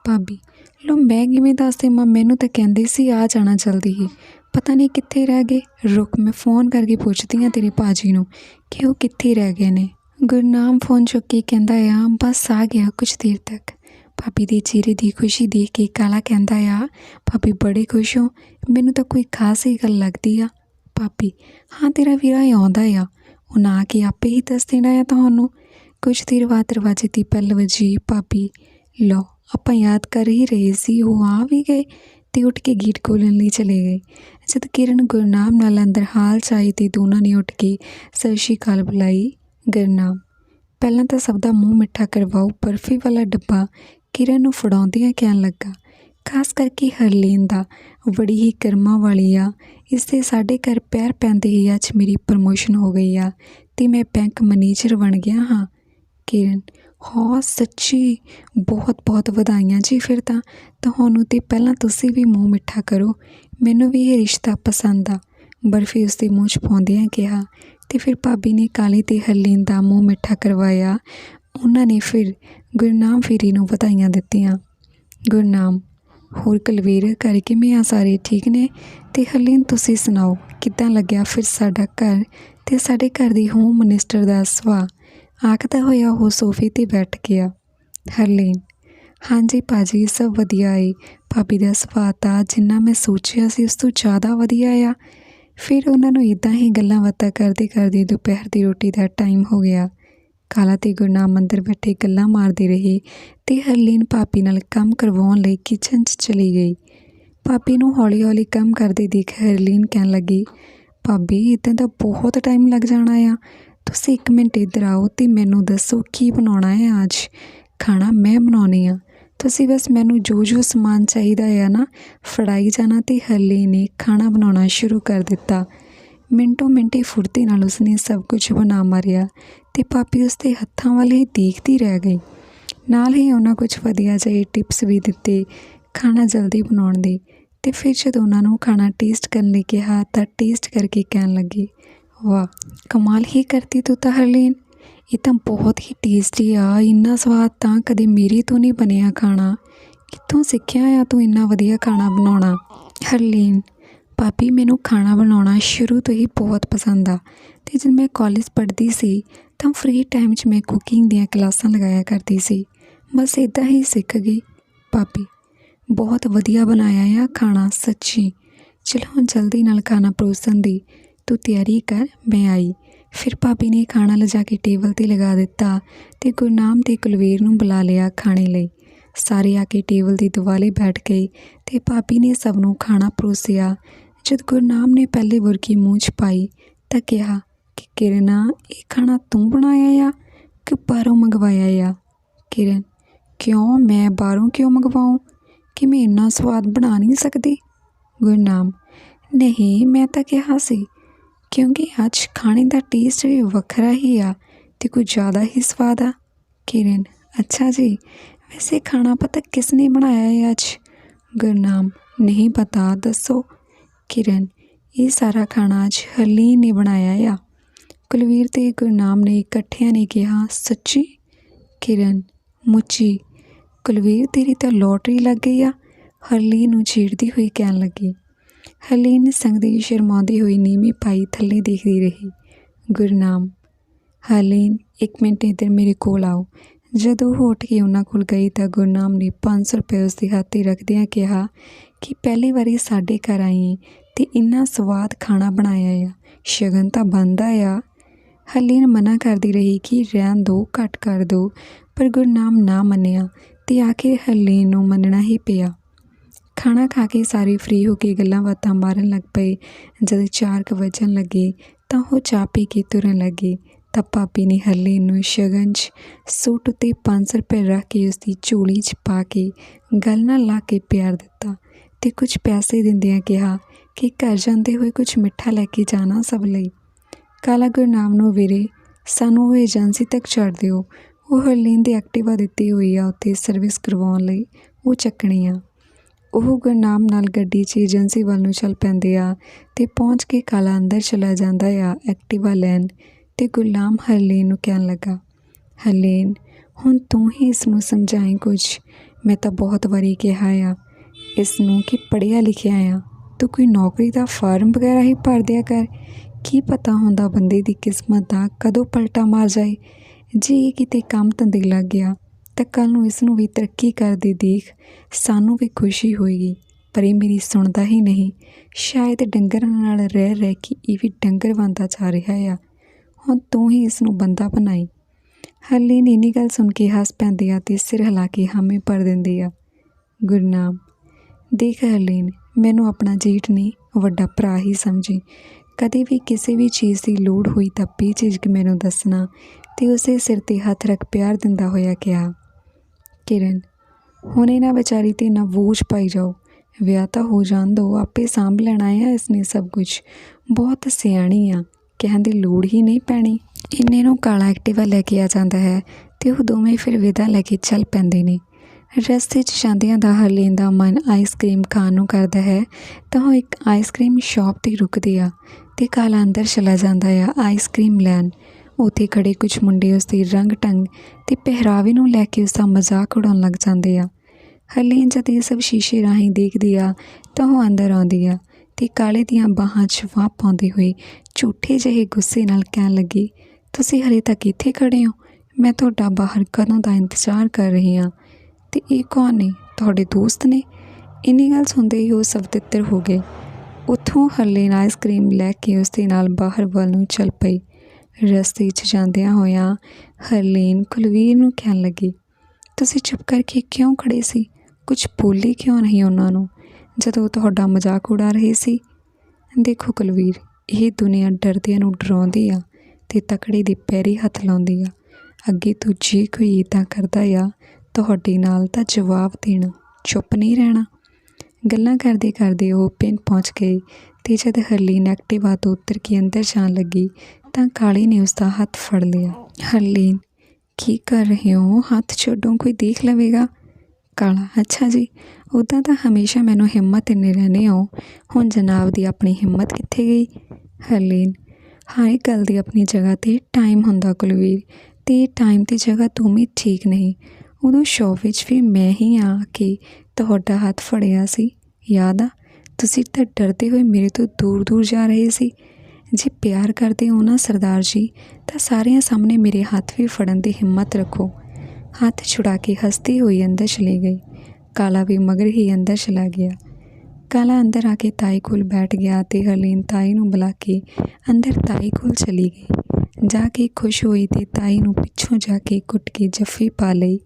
ਭਾਬੀ ਲੋ ਮੈਂ ਕਿਵੇਂ ਦੱਸਦੇ, ਮਾਂ, ਮੈਨੂੰ ਤਾਂ ਕਹਿੰਦੇ ਸੀ ਆ ਜਾਣਾ ਜਲਦੀ ਹੀ। ਪਤਾ ਨਹੀਂ ਕਿੱਥੇ ਰਹਿ ਗਏ। ਰੁਕ ਮੈਂ ਫੋਨ ਕਰਕੇ ਪੁੱਛਦੀ ਹਾਂ ਤੇਰੇ ਭਾਜੀ ਨੂੰ ਕਿ ਉਹ ਕਿੱਥੇ ਰਹਿ ਗਏ ਨੇ। ਗੁਰਨਾਮ ਫੋਨ ਚੁੱਕ ਕੇ ਕਹਿੰਦਾ ਆ, ਬਸ ਆ ਗਿਆ ਕੁਝ ਦੇਰ ਤੱਕ। ਭਾਬੀ ਦੇ ਚਿਹਰੇ ਦੀ ਖੁਸ਼ੀ ਦੇਖ ਕੇ ਕਾਲਾ ਕਹਿੰਦਾ ਆ, ਭਾਬੀ ਬੜੇ ਖੁਸ਼ ਹੋ। ਮੈਨੂੰ ਤਾਂ ਕੋਈ ਖਾਸ ਹੀ ਗੱਲ ਲੱਗਦੀ ਆ। ਭਾਬੀ, ਹਾਂ, ਤੇਰਾ ਵੀਰਾ ਆਉਂਦਾ ਆ। ਉਹ ਆ ਕੇ ਆਪੇ ਹੀ ਦੱਸ ਦੇਣਾ ਆ ਤੁਹਾਨੂੰ। ਕੁਝ ਦੇਰ ਬਾਅਦ ਦਰਵਾਜ਼ੇ ਦੀ ਬੈਲ ਵੱਜੀ, ਭਾਬੀ, ਲਓ, ਆਪਾਂ ਯਾਦ ਕਰ ਹੀ ਰਹੇ ਸੀ, ਉਹ ਆ ਵੀ ਗਏ ਤੇ ਉੱਠ ਕੇ ਗੇਟ ਖੋਲ੍ਹਣ ਲਈ ਚਲੇ ਗਏ। ਜਦ ਕਿਰਨ ਗੁਰਨਾਮ ਨਾਲ ਅੰਦਰ ਹਾਲ ਚਾਈ ਤੇ ਦੋਨਾਂ ਨੇ ਉੱਠ ਕੇ ਸਤਿ ਸ਼੍ਰੀ ਅਕਾਲ ਬੁਲਾਈ। ਗੁਰਨਾਮ ਪਹਿਲਾਂ ਤਾਂ ਸਭ ਦਾ ਮੂੰਹ ਮਿੱਠਾ ਕਰਵਾਓ, ਬਰਫੀ ਵਾਲਾ ਡੱਬਾ ਕਿਰਨ ਨੂੰ ਫੜਾਉਂਦਿਆਂ ਕਹਿਣ ਲੱਗਾ, ਖਾਸ ਕਰਕੇ ਹਰਲੀਨ ਦਾ, ਬੜੀ ਹੀ ਕਰਮਾਂ ਵਾਲੀ ਆ। ਇਸ ਦੇ ਸਾਡੇ ਘਰ ਪੈਰ ਪੈਂਦੇ ਹੀ ਅੱਜ ਮੇਰੀ ਪ੍ਰਮੋਸ਼ਨ ਹੋ ਗਈ ਆ ਤੇ ਮੈਂ ਬੈਂਕ ਮੈਨੇਜਰ ਬਣ ਗਿਆ ਹਾਂ। ਕਿਰਨ, ਹਾਂ, ਸੱਚੀ, ਬਹੁਤ ਬਹੁਤ ਵਧਾਈਆਂ ਜੀ ਫਿਰ ਤਾਂ। ਤੁਹਾਨੂੰ ਤੇ ਪਹਿਲਾਂ ਤੁਸੀਂ ਵੀ ਮੂੰਹ ਮਿੱਠਾ ਕਰੋ। ਮੈਨੂੰ ਵੀ ਇਹ ਰਿਸ਼ਤਾ ਪਸੰਦ ਆ। ਬਰਫੀ ਉਸ ਦੇ ਮੂੰਹ 'ਚ ਪਾਉਂਦਿਆਂ ਕਿਹਾ ਅਤੇ ਫਿਰ ਭਾਬੀ ਨੇ ਕਾਲੀ ਅਤੇ ਹਰਲੀਨ ਦਾ ਮੂੰਹ ਮਿੱਠਾ ਕਰਵਾਇਆ। ਉਹਨਾਂ ਨੇ ਫਿਰ ਗੁਰਨਾਮ ਫੇਰੀ ਨੂੰ ਵਧਾਈਆਂ ਦਿੱਤੀਆਂ। ਗੁਰਨਾਮ, ਹੋਰ ਕੁਲਵੀਰ, ਘਰ ਕਿਵੇਂ ਆ ਸਾਰੇ? ਠੀਕ ਨੇ? ਤੇ ਹਰਲੀਨ, ਤੁਸੀਂ ਸੁਣਾਓ, ਕਿੱਦਾਂ ਲੱਗਿਆ ਫਿਰ ਸਾਡਾ ਘਰ ਤੇ ਸਾਡੇ ਘਰ ਦੀ ਹੋਮ ਮਿਨਿਸਟਰ ਦਾ ਸੁਭਾਅ? ਆਖਦਾ ਹੋਇਆ ਉਹ ਸੋਫੇ ਤੇ ਬੈਠ ਗਿਆ। ਹਰਲੀਨ, ਹਾਂਜੀ ਭਾਜੀ, ਸਭ ਵਧੀਆ ਏ। ਭਾਬੀ ਦਾ ਸੁਭਾਅ ਤਾਂ ਜਿੰਨਾ ਮੈਂ ਸੋਚਿਆ ਸੀ, ਉਸ ਤੋਂ ਜ਼ਿਆਦਾ ਵਧੀਆ ਆ। ਫਿਰ ਉਹਨਾਂ ਨੂੰ ਇਦਾਂ ਹੀ ਗੱਲਾਂ ਬਾਤਾਂ ਕਰਦੇ ਕਰਦੇ ਦੁਪਹਿਰ ਦੀ ਰੋਟੀ ਦਾ ਟਾਈਮ ਹੋ ਗਿਆ। ਕਾਲਾ ਤੇ ਗੁਰਨਾਮ ਅੰਦਰ ਬੈਠੇ ਗੱਲਾਂ ਮਾਰਦੇ ਰਹੇ ਤੇ ਹਰਲੀਨ ਭਾਬੀ ਨਾਲ ਕੰਮ ਕਰਵਾਉਣ ਲਈ ਕਿਚਨ 'ਚ ਚਲੀ ਗਈ। ਭਾਬੀ ਨੂੰ ਹੌਲੀ-ਹੌਲੀ ਕੰਮ ਕਰਦੇ ਦੇਖ ਹਰਲੀਨ ਕਹਿਣ ਲੱਗੀ, ਭਾਬੀ ਇਦਾਂ ਦਾ ਬਹੁਤ ਟਾਈਮ ਲੱਗ ਜਾਣਾ ਆ। ਤੁਸੀਂ ਇੱਕ ਮਿੰਟ ਇੱਧਰ ਆਓ ਤੇ ਮੈਨੂੰ ਦੱਸੋ ਕੀ ਬਣਾਉਣਾ ਹੈ ਅੱਜ? ਖਾਣਾ ਮੈਂ ਬਣਾਉਣੀ ਆ। ਤੁਸੀਂ ਬਸ ਮੈਨੂੰ ਜੋ ਜੋ ਸਮਾਨ ਚਾਹੀਦਾ ਆ ਨਾ, ਫੜਾਈ ਜਾਣਾ ਅਤੇ ਹਰਲੀਨ ਨੇ ਖਾਣਾ ਬਣਾਉਣਾ ਸ਼ੁਰੂ ਕਰ ਦਿੱਤਾ। ਮਿੰਟੋ ਮਿੰਟੀ ਫੁਰਤੀ ਨਾਲ ਉਸਨੇ ਸਭ ਕੁਝ ਬਣਾ ਮਾਰਿਆ ਤੇ ਪਾਪੀ ਉਸਦੇ ਹੱਥਾਂ ਵੱਲ ਹੀ ਦੇਖਦੀ ਰਹਿ ਗਈ। ਨਾਲ ਹੀ ਉਹਨਾਂ ਕੁਝ ਵਧੀਆ ਜਿਹੇ ਟਿਪਸ ਵੀ ਦਿੱਤੇ ਖਾਣਾ ਜਲਦੀ ਬਣਾਉਣ ਦੇ ਤੇ ਫਿਰ ਜਦੋਂ ਉਹਨਾਂ ਨੂੰ ਖਾਣਾ ਟੇਸਟ ਕਰਨ ਲਈ ਕਿਹਾ ਤਾਂ ਟੇਸਟ ਕਰਕੇ ਕਹਿਣ ਲੱਗੇ, ਵਾਹ, ਕਮਾਲ ਹੀ ਕਰਤੀ ਤੂੰ ਤਾਂ ਹਰਲੀਨ। ਇਹ ਤਾਂ ਬਹੁਤ ਹੀ ਟੇਸਟੀ ਆ। ਇੰਨਾ ਸਵਾਦ ਤਾਂ ਕਦੇ ਮੇਰੇ ਤੋਂ ਨਹੀਂ ਬਣਿਆ ਖਾਣਾ। ਕਿੱਥੋਂ ਸਿੱਖਿਆ ਆ ਤੂੰ ਇੰਨਾ ਵਧੀਆ ਖਾਣਾ ਬਣਾਉਣਾ? ਹਰਲੀਨ, ਭਾਬੀ ਮੈਨੂੰ ਖਾਣਾ ਬਣਾਉਣਾ ਸ਼ੁਰੂ ਤੋਂ ਹੀ ਬਹੁਤ ਪਸੰਦ ਆ। ਅਤੇ ਜਦ ਮੈਂ ਕਾਲਜ ਪੜ੍ਹਦੀ ਸੀ, ਤਾਂ ਫ੍ਰੀ ਟਾਈਮ 'ਚ ਮੈਂ ਕੁਕਿੰਗ ਦੀਆਂ ਕਲਾਸਾਂ ਲਗਾਇਆ ਕਰਦੀ ਸੀ। ਬਸ ਇੱਦਾਂ ਹੀ ਸਿੱਖ ਗਈ ਭਾਬੀ। ਬਹੁਤ ਵਧੀਆ ਬਣਾਇਆ ਆ ਖਾਣਾ, ਸੱਚੀ। ਚਲੋ ਹੁਣ ਜਲਦੀ ਨਾਲ ਖਾਣਾ ਪਰੋਸਣ ਦੀ ਤੂੰ ਤਿਆਰੀ ਕਰ, ਮੈਂ ਆਈ। ਫਿਰ ਭਾਬੀ ਨੇ ਖਾਣਾ ਲਿਜਾ ਕੇ ਟੇਬਲ 'ਤੇ ਲਗਾ ਦਿੱਤਾ ਅਤੇ ਗੁਰਨਾਮ ਅਤੇ ਕੁਲਵੀਰ ਨੂੰ ਬੁਲਾ ਲਿਆ ਖਾਣੇ ਲਈ। ਸਾਰੇ ਆ ਕੇ ਟੇਬਲ ਦੀ ਦੁਆਲੇ ਬੈਠ ਗਏ ਅਤੇ ਭਾਬੀ ਨੇ ਸਭ ਨੂੰ ਖਾਣਾ ਪਰੋਸਿਆ। ਜਦ ਗੁਰਨਾਮ ਨੇ ਪਹਿਲੇ ਬੁਰਕੀ ਮੂੰਹ 'ਚ ਪਾਈ ਤਾਂ ਕਿਹਾ ਕਿ ਕਿਰਨਾ, ਇਹ ਖਾਣਾ ਤੂੰ ਬਣਾਇਆ ਆ ਕਿ ਬਾਹਰੋਂ ਮੰਗਵਾਇਆ ਆ? ਕਿਰਨ, ਕਿਉਂ? ਮੈਂ ਬਾਹਰੋਂ ਕਿਉਂ ਮੰਗਵਾਉਂ? ਕਿ ਮੈਂ ਇੰਨਾ ਸਵਾਦ ਬਣਾ ਨਹੀਂ ਸਕਦੀ? ਗੁਰਨਾਮ, ਨਹੀਂ, ਮੈਂ ਤਾਂ ਕਿਹਾ ਸੀ ਕਿਉਂਕਿ ਅੱਜ ਖਾਣੇ ਦਾ ਟੇਸਟ ਵੀ ਵੱਖਰਾ ਹੀ ਆ ਅਤੇ ਕੁਝ ਜ਼ਿਆਦਾ ਹੀ ਸਵਾਦ ਆ। ਕਿਰਨ, ਅੱਛਾ ਜੀ, ਵੈਸੇ ਖਾਣਾ ਪਤਾ ਕਿਸ ਨੇ ਬਣਾਇਆ ਹੈ ਅੱਜ? ਗੁਰਨਾਮ ਨਹੀਂ ਪਤਾ, ਦੱਸੋ। ਕਿਰਨ, ਇਹ ਸਾਰਾ ਖਾਣਾ ਅੱਜ ਹਰਲੀਨ ਨੇ ਬਣਾਇਆ ਆ। ਕੁਲਵੀਰ ਤੇ ਗੁਰਨਾਮ ਨੇ ਇਕੱਠਿਆਂ ਨੇ ਕਿਹਾ, ਸੱਚੀ? ਕਿਰਨ, ਮੁੱਚੀ, ਕੁਲਵੀਰ ਤੇਰੀ ਤਾਂ ਲੋਟਰੀ ਲੱਗ ਗਈ ਆ। ਹਰਲੀਨ ਨੂੰ ਛੇੜਦੀ ਹੋਈ ਕਹਿਣ ਲੱਗੀ। ਹਰਲੀਨ ਸੰਗਦੀ ਸ਼ਰਮਾਉਂਦੀ ਹੋਈ ਨੀਵੀਂ ਪਾਈ ਥੱਲੇ ਦੇਖਦੀ ਰਹੀ। ਗੁਰਨਾਮ ਹਰਲੀਨ ਇੱਕ ਮਿੰਟ ਇੱਧਰ ਮੇਰੇ ਕੋਲ ਆਓ। ਜਦੋਂ ਉਹ ਉੱਠ ਕੇ ਉਹਨਾਂ ਕੋਲ ਗਈ ਤਾਂ ਗੁਰਨਾਮ ਨੇ 500 ਰੁਪਏ ਉਸ ਦੇ ਹੱਥ ਰੱਖਦਿਆਂ ਕਿਹਾ ਕਿ ਪਹਿਲੀ ਵਾਰੀ ਸਾਡੇ ਘਰ ਆਈ ਏਂ ਤੇ ਇੰਨਾ ਸਵਾਦ ਖਾਣਾ ਬਣਾਇਆ ਆ। ਸ਼ਗਨ ਤਾਂ ਬਣਦਾ ਆ। ਹਰਲੀਨ ਮਨਾ ਕਰਦੀ ਰਹੀ ਕਿ ਰਹਿਣ ਦੋ, ਘੱਟ ਕਰ ਦੋ, ਪਰ ਗੁਰਨਾਮ ਨਾ ਮੰਨਿਆ ਤੇ ਆਖਿਰ ਹਰਲੀਨ ਨੂੰ ਮੰਨਣਾ ਹੀ ਪਿਆ। ਖਾਣਾ ਖਾ ਕੇ ਸਾਰੇ ਫ੍ਰੀ ਹੋ ਕੇ ਗੱਲਾਂ ਬਾਤਾਂ ਮਾਰਨ ਲੱਗ ਪਏ। ਜਦੋਂ ਚਾਰ ਕੁ ਵੱਜਣ ਲੱਗੇ, ਤਾਂ ਉਹ ਚਾਹ ਪੀ ਕੇ ਤੁਰਨ ਲੱਗੇ। ਤਾਂ ਭਾਬੀ ਨੇ ਹਰਲੀਨ ਨੂੰ ਸ਼ਗਨ 'ਚ ਸੂਟ ਉੱਤੇ 500 ਰੁਪਏ ਰੱਖ ਕੇ ਉਸ ਦੀ ਝੋਲੀ 'ਚ ਪਾ ਕੇ ਗੱਲ ਨਾਲ ਲਾ ਕੇ ਪਿਆਰ ਦਿੱਤਾ ਤੇ ਕੁਝ ਪੈਸੇ ਦਿੰਦਿਆਂ ਕਿਹਾ ਕਿ ਘਰ ਜਾਂਦੇ ਹੋਏ ਕੁਝ ਮਿੱਠਾ ਲੈ ਕੇ ਜਾਣਾ ਸਭ ਲਈ। ਕਾਲਾ ਗੁਰਨਾਮ ਨੂੰ ਵੀਰੇ, ਸਾਨੂੰ ਉਹ ਏਜੰਸੀ ਤੱਕ ਛੱਡ ਦਿਓ। ਉਹ ਹਰਲੀਨ ਦੀ ਐਕਟਿਵਾ ਦਿੱਤੀ ਹੋਈ ਆ ਉੱਥੇ ਸਰਵਿਸ ਕਰਵਾਉਣ ਲਈ। ਉਹ ਚੱਕਣੀ ਆ। ਉਹ ਗੁਰਨਾਮ ਨਾਲ ਗੱਡੀ 'ਚ ਏਜੰਸੀ ਵੱਲ ਨੂੰ ਚੱਲ ਪੈਂਦੇ ਆ ਤੇ ਪਹੁੰਚ ਕੇ ਕਾਲਾ ਅੰਦਰ ਚਲਾ ਜਾਂਦਾ ਆ ਐਕਟਿਵਾ ਲੈਣ ਤੇ ਗੁਲਾਮ ਹਰਲੀਨ ਨੂੰ ਕਹਿਣ ਲੱਗਾ, ਹਰਲੀਨ, ਹੁਣ ਤੂੰ ਹੀ ਇਸ ਨੂੰ ਸਮਝਾਈ ਕੁਝ ਮੈਂ ਤਾਂ ਬਹੁਤ ਵਾਰੀ ਕਿਹਾ ਆ, ਇਸ ਨੂੰ ਕਿ ਪੜ੍ਹਿਆ ਲਿਖਿਆ ਆ। ਤੂੰ ਕੋਈ ਨੌਕਰੀ ਦਾ ਫਾਰਮ ਵਗੈਰਾ ਹੀ ਭਰ ਦਿਆ ਕਰ। ਕੀ ਪਤਾ ਹੁੰਦਾ ਬੰਦੇ ਦੀ ਕਿਸਮਤ ਦਾ ਕਦੋਂ ਪਲਟਾ ਮਾਰ ਜਾਏ। ਜੇ ਇਹ ਕਿਤੇ ਕੰਮ ਧੰਦੇ ਲੱਗ ਗਿਆ ਤਾਂ ਕੱਲ੍ਹ ਨੂੰ ਇਸ ਨੂੰ ਵੀ ਤਰੱਕੀ ਕਰਦੇ ਦੇਖ ਸਾਨੂੰ ਵੀ ਖੁਸ਼ੀ ਹੋਏਗੀ, ਪਰ ਇਹ ਮੇਰੀ ਸੁਣਦਾ ਹੀ ਨਹੀਂ। ਸ਼ਾਇਦ ਡੰਗਰਾਂ ਨਾਲ ਰਹਿ ਰਹਿ ਕੇ ਇਹ ਵੀ ਡੰਗਰ ਬਣਦਾ ਜਾ ਰਿਹਾ ਆ। ਹੁਣ ਤੂੰ ਹੀ ਇਸ ਨੂੰ ਬੰਦਾ ਬਣਾਈ। ਹਰਲੀਨ ਇੰਨੀ ਗੱਲ ਸੁਣ ਕੇ ਹੱਸ ਪੈਂਦੀ ਆ ਤੇ ਸਿਰ ਹਿਲਾ ਕੇ ਹਾਮੀ ਭਰ ਦਿੰਦੀ ਆ। ਗੁਰਨਾਮ ਦੇਖ ਹਰਲੀਨ ਮੈਨੂੰ ਆਪਣਾ ਜੀਠ ਨੇ ਵੱਡਾ ਭਰਾ ਹੀ ਸਮਝੀ। ਕਦੇ ਵੀ ਕਿਸੇ ਵੀ ਚੀਜ਼ ਦੀ ਲੋੜ ਹੋਈ ਤਾਂ ਬੇਝਿਜਕ ਮੈਨੂੰ ਦੱਸਣਾ ਤੇ ਉਸੇ ਸਿਰ ਤੇ ਹੱਥ ਰੱਖ ਪਿਆਰ ਦਿੰਦਾ ਹੋਇਆ ਕਿਹਾ। ਕਿਰਨ, ਹੁਣ ਇਹਨਾਂ ਵਿਚਾਰੀ ਤੇ ਨਾ ਬੋਝ ਪਾਈ ਜਾਓ। ਵਿਆਹ ਤਾਂ ਹੋ ਜਾਣ ਦੋ, ਆਪੇ ਸਾਂਭ ਲੈਣਾ ਆ ਇਸਨੇ ਸਭ ਕੁਝ। ਬਹੁਤ ਸਿਆਣੀ ਆ, ਕਹਿਣ ਦੀ ਲੋੜ ਹੀ ਨਹੀਂ ਪੈਣੀ। ਇੰਨੇ ਨੂੰ ਕਾਲਾ ਐਕਟਿਵਾ ਲੈ ਕੇ ਆ ਜਾਂਦਾ ਹੈ ਤੇ ਉਹ ਦੋਵੇਂ ਫਿਰ ਵਿਦਾ ਲੈ ਕੇ ਚੱਲ ਪੈਂਦੇ ਨੇ। ਰਸਤੇ 'ਚ ਜਾਂਦਿਆਂ ਦਾ ਹਰਲੀਨ ਦਾ ਮਨ ਆਈਸਕ੍ਰੀਮ ਖਾਣ ਨੂੰ ਕਰਦਾ ਹੈ, ਤਾਂ ਉਹ ਇੱਕ ਆਈਸਕ੍ਰੀਮ ਸ਼ਾਪ ਤੇ ਰੁਕਦੇ ਆ ਤੇ ਕਾਲਾ ਅੰਦਰ ਚਲਾ ਜਾਂਦਾ ਆ ਆਈਸਕ੍ਰੀਮ ਲੈਣ। ਉੱਥੇ ਖੜੇ ਕੁਝ ਮੁੰਡੇ ਉਸ ਦੇ ਰੰਗ ਢੰਗ ਤੇ ਪਹਿਰਾਵੇ ਨੂੰ ਲੈ ਕੇ ਉਸ ਦਾ ਮਜ਼ਾਕ ਉਡਾਉਣ ਲੱਗ ਜਾਂਦੇ ਆ। ਹਰਲੀਨ ਜਦ ਇਹ ਸਭ ਸ਼ੀਸ਼ੇ ਰਾਹੀਂ ਦੇਖਦੀ ਆ ਤਾਂ ਉਹ ਅੰਦਰ ਆਉਂਦੀ ਆ ਤੇ ਕਾਲੇ ਦੀਆਂ ਬਾਹਾਂ 'ਚ ਵਾਹ ਪਾਉਂਦੇ ਹੋਏ ਝੂਠੇ ਜਿਹੇ ਗੁੱਸੇ ਨਾਲ ਕਹਿਣ ਲੱਗੀ, ਤੁਸੀਂ ਹਲੇ ਤੱਕ ਇੱਥੇ ਖੜੇ ਹੋ? ਮੈਂ ਤੁਹਾਡਾ ਬਾਹਰ ਕਦੋਂ ਦਾ ਇੰਤਜ਼ਾਰ ਕਰ ਰਹੀ ਹਾਂ? ਤੇ ਇਹ ਕੌਣ ਨੇ? ਤੁਹਾਡੇ ਦੋਸਤ ਨੇ? ਇੰਨੀ ਗੱਲ ਸੁਣਦੇ ਹੀ ਉਹ ਸਭ ਤਿੱਤਰ ਹੋ ਗਏ। ਉੱਥੋਂ ਹਰਲੀਨ ਆਈਸਕ੍ਰੀਮ ਲੈ ਕੇ ਉਸ ਦੇ ਨਾਲ ਬਾਹਰ ਵੱਲ ਨੂੰ ਚੱਲ ਪਈ। ਰਸਤੇ 'ਚ ਜਾਂਦਿਆਂ ਹੋਇਆਂ ਹਰਲੀਨ ਕੁਲਵੀਰ ਨੂੰ ਕਹਿਣ ਲੱਗੀ, ਤੁਸੀਂ ਚੁੱਪ ਕਰਕੇ ਕਿਉਂ ਖੜੇ ਸੀ? ਕੁਝ ਬੋਲੇ ਕਿਉਂ ਨਹੀਂ ਉਹਨਾਂ ਨੂੰ? ਜਦੋਂ ਤੁਹਾਡਾ ਮਜ਼ਾਕ ਉਡਾ ਰਹੇ ਸੀ? ਦੇਖੋ ਕੁਲਵੀਰ, ਇਹ ਦੁਨੀਆ ਡਰਦਿਆਂ ਨੂੰ ਡਰਾਉਂਦੀ ਆ ਤੇ ਤਕੜੇ ਦੇ ਪੈਰੀ ਹੱਥ ਲਾਉਂਦੀ ਆ। ਅੱਗੇ ਤੋਂ ਜੇ ਕੋਈ ਇੱਦਾਂ ਕਰਦਾ ਆ, ਤੁਹਾਡੇ ਨਾਲ ਤਾਂ ਜਵਾਬ ਦੇਣਾ ਚੁੱਪ ਨਹੀਂ ਰਹਿਣਾ। ਗੱਲਾਂ ਕਰਦੇ ਕਰਦੇ ਉਹ ਪਿੰਡ ਪਹੁੰਚ ਗਏ ਤੇ ਜਦ ਹਰਲੀਨ ਐਕਟਿਵਾ ਤੋਂ ਉਤਰ ਕੇ ਅੰਦਰ ਜਾਣ ਲੱਗੀ ਤਾਂ ਕਾਲੀ ਨੇ ਉਸ ਦਾ ਹੱਥ ਫੜ ਲਿਆ। ਹਰਲੀਨ, ਕੀ ਕਰ ਰਹੇ ਹੋ? ਹੱਥ ਛੱਡੋ, ਕੋਈ ਦੇਖ ਲਵੇਗਾ? ਕਾਲਾ, ਅੱਛਾ ਜੀ ਉੱਦਾਂ ਤਾਂ ਹਮੇਸ਼ਾ ਮੈਨੂੰ ਹਿੰਮਤ ਇੰਨੇ ਰਹਿੰਦੇ ਹੋ ਹੁਣ ਜਨਾਬ ਦੀ ਆਪਣੀ ਹਿੰਮਤ ਕਿੱਥੇ ਗਈ? ਹਰਲੀਨ, ਹਰ ਇੱਕ ਗੱਲ ਦੀ ਆਪਣੀ ਜਗ੍ਹਾ 'ਤੇ ਟਾਈਮ ਹੁੰਦਾ ਕੁਲਵੀਰ, ਤੇ ਟਾਈਮ ਤੇ ਜਗ੍ਹਾ ਦੋਵੇਂ ਠੀਕ ਨਹੀਂ। ਉਦੋਂ ਸ਼ੌਪ ਵਿੱਚ ਵੀ ਮੈਂ ਹੀ ਆ ਕੇ ਤੁਹਾਡਾ ਹੱਥ ਫੜਿਆ ਸੀ। ਯਾਦ ਆ, ਤੁਸੀਂ ਤਾਂ ਡਰਦੇ ਹੋਏ ਮੇਰੇ ਤੋਂ ਦੂਰ ਦੂਰ ਜਾ ਰਹੇ ਸੀ। ਜੇ ਪਿਆਰ ਕਰਦੇ ਹੋ ਨਾ ਸਰਦਾਰ ਜੀ, ਤਾਂ ਸਾਰਿਆਂ ਸਾਹਮਣੇ ਮੇਰੇ ਹੱਥ ਵੀ ਫੜਨ ਦੀ ਹਿੰਮਤ ਰੱਖੋ। ਹੱਥ ਛੁਡਾ ਕੇ ਹੱਸਦੀ ਹੋਈ ਅੰਦਰ ਚਲੀ ਗਈ। ਕਾਲਾ ਵੀ ਮਗਰ ਹੀ ਅੰਦਰ ਚਲਾ ਗਿਆ। ਕਾਲਾ ਅੰਦਰ ਆ ਕੇ ਤਾਈ ਕੋਲ ਬੈਠ ਗਿਆ ਤੇ ਹਰਲੀਨ ਤਾਈ ਨੂੰ ਬੁਲਾ ਕੇ ਅੰਦਰ ਤਾਈ ਕੋਲ ਚਲੀ ਗਈ। ਜਾ ਕੇ ਖੁਸ਼ ਹੋਈ ਤੇ ਤਾਈ ਨੂੰ ਪਿੱਛੋਂ ਜਾ ਕੇ ਕੁੱਟ ਕੇ ਜੱਫੀ ਪਾ ਲਈ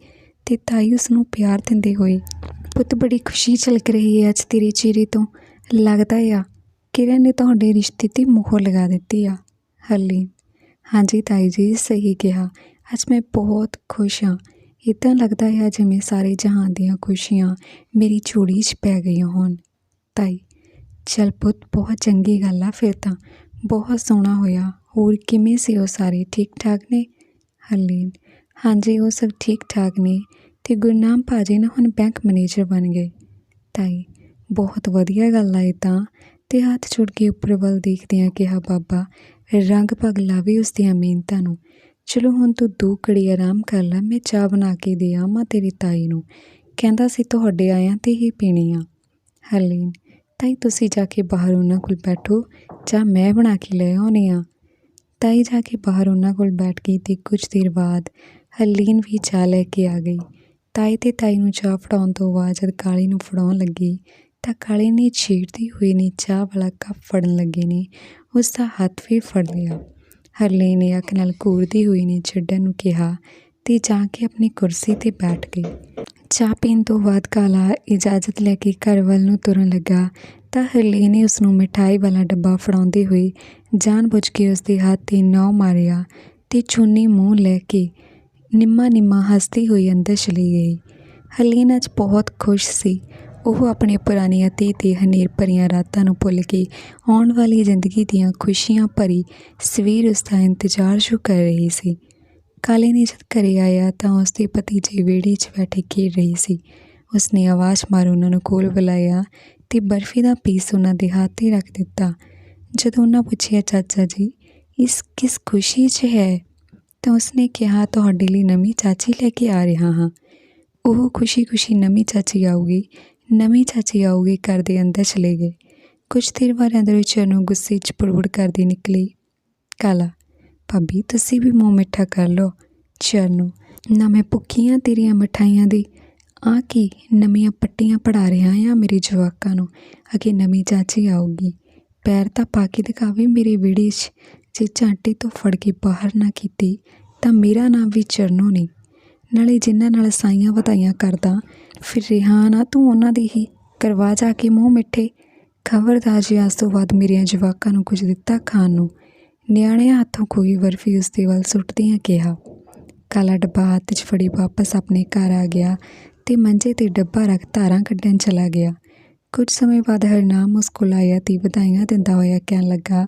ਤੇ ਤਾਈ ਉਸ ਨੂੰ ਪਿਆਰ ਦਿੰਦੇ ਹੋਏ, ਪੁੱਤ ਬੜੀ ਖੁਸ਼ੀ ਝਲਕ ਰਹੀ ਹੈ ਅੱਜ ਤੇਰੇ ਚਿਹਰੇ ਤੋਂ। ਲੱਗਦਾ ਆ ਕਿਰਨ ਨੇ ਤੁਹਾਡੇ ਰਿਸ਼ਤੇ ਤੇ ਮੋਹਰ ਲਗਾ ਦਿੱਤੀ ਆ? ਹਰਲੀਨ। ਹਾਂਜੀ ਤਾਈ ਜੀ, ਸਹੀ ਕਿਹਾ। ਅੱਜ ਮੈਂ ਬਹੁਤ ਖੁਸ਼ ਹਾਂ। ਇੱਦਾਂ ਲੱਗਦਾ ਹੈ ਜਿਵੇਂ ਸਾਰੇ ਜਹਾਨ ਦੀਆਂ ਖੁਸ਼ੀਆਂ ਮੇਰੀ ਝੋਲੀ 'ਚ ਪੈ ਗਈਆਂ ਹੋਣ। ਤਾਈ, ਚਲ ਪੁੱਤ, ਬਹੁਤ ਚੰਗੀ ਗੱਲ ਆ ਫਿਰ ਤਾਂ। ਬਹੁਤ ਸੋਹਣਾ ਹੋਇਆ। ਹੋਰ ਕਿਵੇਂ ਸੀ ਉਹ ਸਾਰੇ? ਠੀਕ ਠਾਕ ਨੇ? ਹਰਲੀਨ। ਹਾਂਜੀ, ਉਹ ਸਭ ਠੀਕ ਠਾਕ ਨੇ। ਤੇ ਗੁਰਨਾਮ ਭਾਜੀ ਨਾ ਹੁਣ ਬੈਂਕ ਮੈਨੇਜਰ ਬਣ ਗਏ। ਤਾਈ, ਬਹੁਤ ਵਧੀਆ ਗੱਲ ਆ ਇਹ ਤਾਂ ਤੇ ਹੱਥ ਜੋੜ ਕੇ ਉੱਪਰ ਵੱਲ ਦੇਖਦਿਆਂ ਕਿਹਾ, ਬਾਬਾ, ਰੰਗ ਪਗ ਲਾਵੇ ਉਸ ਦੀਆਂ ਮਿਹਨਤਾਂ ਨੂੰ। ਚਲੋ ਹੁਣ ਤੂੰ ਦੋ ਘੜੀ ਆਰਾਮ ਕਰ ਲੈ, ਮੈਂ ਚਾਹ ਬਣਾ ਕੇ ਦੇ ਆਵਾਂ ਤੇਰੀ ਤਾਈ ਨੂੰ। ਕਹਿੰਦਾ ਸੀ ਤੁਹਾਡੇ ਆਇਆਂ ਤੇ ਹੀ ਪੀਣੀ ਆ। ਹਰਲੀਨ, ਤਾਈ ਤੁਸੀਂ ਜਾ ਕੇ ਬਾਹਰ ਉਹਨਾਂ ਕੋਲ ਬੈਠੋ। ਚਾਹ ਮੈਂ ਬਣਾ ਕੇ ਲੈ ਆਉਣੀ ਆ ਤਾਈ ਜਾ ਕੇ ਬਾਹਰ ਉਹਨਾਂ ਕੋਲ ਬੈਠ ਗਈ ਤੇ ਕੁਝ ਦੇਰ ਬਾਅਦ ਹਰਲੀਨ ਵੀ ਚਾਹ ਲੈ ਕੇ ਆ ਗਈ। ਤਾਈ ਤੇ ਤਾਈ ਨੂੰ ਚਾਹ ਫੜਾਉਣ ਤੋਂ ਬਾਅਦ ਜਦ ਕਾਲੀ ਨੂੰ ਫੜਾਉਣ ਲੱਗੀ ਤਾਂ ਕਾਲੇ ਨੇ ਛੇੜਦੀ ਹੋਈ ਨੇ ਚਾਹ ਵਾਲਾ ਕੱਪ ਫੜਨ ਲੱਗੇ ਨੇ। ਉਸ ਦਾ ਹੱਥ ਵੀ ਫੜ ਲਿਆ। ਹਰਲੀਨ ਨੇ ਅੱਖ ਨਾਲ ਘੂਰਦੀ ਹੋਈ ਨੇ ਛੱਡਣ ਨੂੰ ਕਿਹਾ ਤੇ ਜਾ ਕੇ ਆਪਣੀ ਕੁਰਸੀ ਤੇ ਬੈਠ ਗਈ। ਚਾਹ ਪੀਣ ਤੋਂ ਬਾਅਦ ਕਾਲਾ ਇਜਾਜ਼ਤ ਲੈ ਕੇ ਘਰ ਵੱਲ ਨੂੰ ਤੁਰਨ ਲੱਗਾ ਤਾਂ ਹਰਲੀਨ ਨੇ ਉਸ ਨੂੰ ਮਿਠਾਈ ਵਾਲਾ ਡੱਬਾ ਫੜਾਉਂਦੇ ਹੋਏ ਜਾਣਬੁੱਝ ਕੇ ਉਸ ਦੇ ਹੱਥ ਤੇ ਨੌ ਮਾਰਿਆ ਤੇ ਚੁੰਨੀ ਮੂੰਹ ਲੈ ਕੇ ਨਿੰਮਾ ਨਿੰਮਾ ਹੱਸਦੀ ਹੋਈ ਅੰਦਰ ਚਲੀ ਗਈ। ਹਰਲੀਨ ਅੱਜ ਬਹੁਤ ਖੁਸ਼ ਸੀ। ਉਹ ਆਪਣੇ ਪੁਰਾਣੀ ਅਤੀ ਤੇ ਹਨੇਰ ਭਰੀਆਂ ਰਾਤਾਂ ਨੂੰ ਭੁੱਲ ਕੇ ਆਉਣ ਵਾਲੀ ਜ਼ਿੰਦਗੀ ਦੀਆਂ ਖੁਸ਼ੀਆਂ ਭਰੀ ਸਵੇਰ ਉਸਦਾ ਇੰਤਜ਼ਾਰ ਸ਼ੁਰੂ ਕਰ ਰਹੀ ਸੀ। ਕਾਲੇ ਨੇ ਜਦ ਘਰੇ ਆਇਆ ਤਾਂ ਉਸਦੇ ਪਤੀ ਭਤੀਜੇ ਵਿਹੜੇ 'ਚ ਬੈਠੇ ਖੇਡ ਰਹੀ ਸੀ। ਉਸਨੇ ਆਵਾਜ਼ ਮਾਰ ਉਹਨਾਂ ਨੂੰ ਕੋਲ ਬੁਲਾਇਆ ਤੇ ਬਰਫੀ ਦਾ ਪੀਸ ਉਹਨਾਂ ਦੇ ਹੱਥ 'ਤੇ ਰੱਖ ਦਿੱਤਾ। ਜਦੋਂ ਉਹਨਾਂ ਪੁੱਛਿਆ, ਚਾਚਾ ਜੀ, ਇਸ ਕਿਸ ਖੁਸ਼ੀ 'ਚ ਹੈ? ਤਾਂ ਉਸਨੇ ਕਿਹਾ, ਤੁਹਾਡੇ ਲਈ ਨਵੀਂ ਚਾਚੀ ਲੈ ਕੇ ਆ ਰਿਹਾ ਹਾਂ। ਉਹ ਖੁਸ਼ੀ-ਖੁਸ਼ੀ ਨਵੀਂ ਚਾਚੀ ਆਊਗੀ। ਨਵੀਂ ਚਾਚੀ ਆਉਗੀ ਘਰ ਦੇ ਅੰਦਰ ਚਲੇ ਗਏ। ਕੁਝ ਦੇਰ ਬਾਅਦ ਅੰਦਰੋਂ ਚਰਨੋਂ ਗੁੱਸੇ 'ਚ ਪੜਪੜ ਕਰਦੀ ਨਿਕਲੀ। ਕਾਲਾ, ਭਾਬੀ, ਤੁਸੀਂ ਵੀ ਮੂੰਹ ਮਿੱਠਾ ਕਰ ਲਓ। ਚਰਨੋਂ ਨਾ ਮੈਂ ਭੁੱਖੀਆਂ ਤੇਰੀਆਂ ਮਠਾਈਆਂ ਦੀ ਆ ਕੀ, ਨਵੀਆਂ ਪੱਟੀਆਂ ਪੜਾ ਰਿਹਾ ਆ ਮੇਰੇ ਜਵਾਕਾਂ ਨੂੰ। ਅਗੇ ਨਵੀਂ ਚਾਚੀ ਆਊਗੀ। ਪੈਰ ਤਾਂ ਪਾ ਕੇ ਦਿਖਾਵੇ ਮੇਰੇ ਵਿੜੇ 'ਚ। ਜੇ ਝਾਂਟੀ ਤੋਂ ਫੜ ਕੇ ਬਾਹਰ ਨਾ ਕੀਤੀ, ਤਾਂ ਮੇਰਾ ਨਾਮ ਵੀ ਚਰਨੋਂ ਨਹੀਂ। ਨਾਲੇ ਜਿਨ੍ਹਾਂ ਨਾਲ ਸਾਈਆਂ ਵਧਾਈਆਂ ਕਰਦਾ ਫਿਰ ਰਿਹਾ ਨਾ ਤੂੰ ਉਹਨਾਂ ਦੀ ਹੀ ਕਰਵਾ ਜਾ ਕੇ ਮੂੰਹ ਮਿੱਠੇ। ਖਬਰਦਾਰ ਜੀ, ਅੱਜ ਤੋਂ ਬਾਅਦ ਮੇਰੀਆਂ ਜਵਾਕਾਂ ਨੂੰ ਕੁਝ ਦਿੱਤਾ ਖਾਣ ਨੂੰ। ਨਿਆਣਿਆਂ ਹੱਥੋਂ ਕੋਈ ਬਰਫੀ ਉਸ ਦੇ ਵੱਲ ਸੁੱਟਦਿਆਂ ਕਿਹਾ। ਕਾਲਾ ਡੱਬਾ ਹੱਥ 'ਚ ਫੜੀ ਵਾਪਸ ਆਪਣੇ ਘਰ ਆ ਗਿਆ ਤੇ ਮੰਜੇ ਤੇ ਡੱਬਾ ਰੱਖ ਧਾਰਾਂ ਕੱਢਣ ਚਲਾ ਗਿਆ। ਕੁਝ ਸਮੇਂ ਬਾਅਦ ਹਰਨਾਮ ਉਸ ਕੋਲ ਆਇਆ ਤੇ ਵਧਾਈਆਂ ਦਿੰਦਾ ਹੋਇਆ ਕਹਿਣ ਲੱਗਾ,